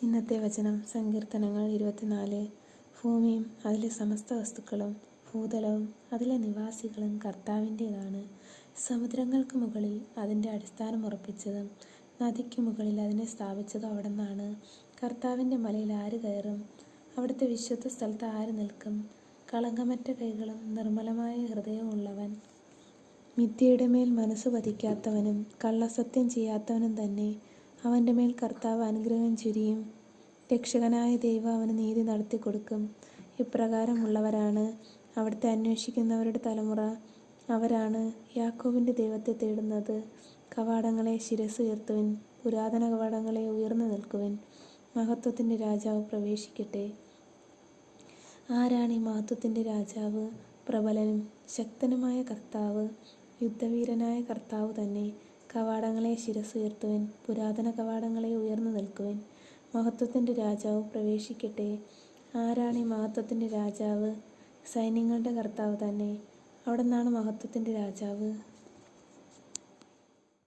ഇന്നത്തെ വചനം സങ്കീർത്തനങ്ങൾ ഇരുപത്തിനാല്. ഭൂമിയും അതിലെ സമസ്ത വസ്തുക്കളും ഭൂതലവും അതിലെ നിവാസികളും കർത്താവിന്റേതാണ്. സമുദ്രങ്ങൾക്ക് മുകളിൽ അതിന്റെ അടിസ്ഥാനം ഉറപ്പിച്ചതും നദിക്ക് മുകളിൽ അതിനെ സ്ഥാപിച്ചതും അവിടെ നിന്നാണ് കർത്താവിന്റെ മലയിൽ ആര് കയറും? അവിടുത്തെ വിശുദ്ധ സ്ഥലത്ത് ആര് നിൽക്കും? കളങ്കമറ്റ കൈകളും നിർമ്മലമായ ഹൃദയമുള്ളവൻ മിഥ്യയുടെ മേൽ മനസ്സ് പതിക്കാത്തവനും കള്ളസത്യം ചെയ്യാത്തവനും തന്നെ അവന്റെ മേൽ കർത്താവ് അനുഗ്രഹം ചുരിയും. രക്ഷകനായ ദൈവം അവന് നീതി നടത്തി കൊടുക്കും ഇപ്രകാരമുള്ളവരാണ് അവിടുത്തെ അന്വേഷിക്കുന്നവരുടെ തലമുറ. അവരാണ് യാക്കോബിന്റെ ദൈവത്തെ തേടുന്നത്. കവാടങ്ങളെ ശിരസ് ഉയർത്തുവിൻ. പുരാതന കവാടങ്ങളെ ഉയർന്നു നിൽക്കുവിൻ. മഹത്വത്തിന്റെ രാജാവ് പ്രവേശിക്കട്ടെ. ആരാണ് ഈ മഹത്വത്തിന്റെ രാജാവ്? പ്രബലനും ശക്തനുമായ കർത്താവ്. യുദ്ധവീരനായ കർത്താവ് തന്നെ. കവാടങ്ങളെ ശിരസുയർത്തുവൻ പുരാതന കവാടങ്ങളെ ഉയർന്നു നിൽക്കുവൻ. മഹത്വത്തിന്റെ രാജാവ് പ്രവേശിക്കട്ടെ. ആരാണ് ഈ മഹത്വത്തിന്റെ രാജാവ്? സൈന്യങ്ങളുടെ കർത്താവ് തന്നെ. അവിടെ നിന്നാണ് മഹത്വത്തിന്റെ രാജാവ്?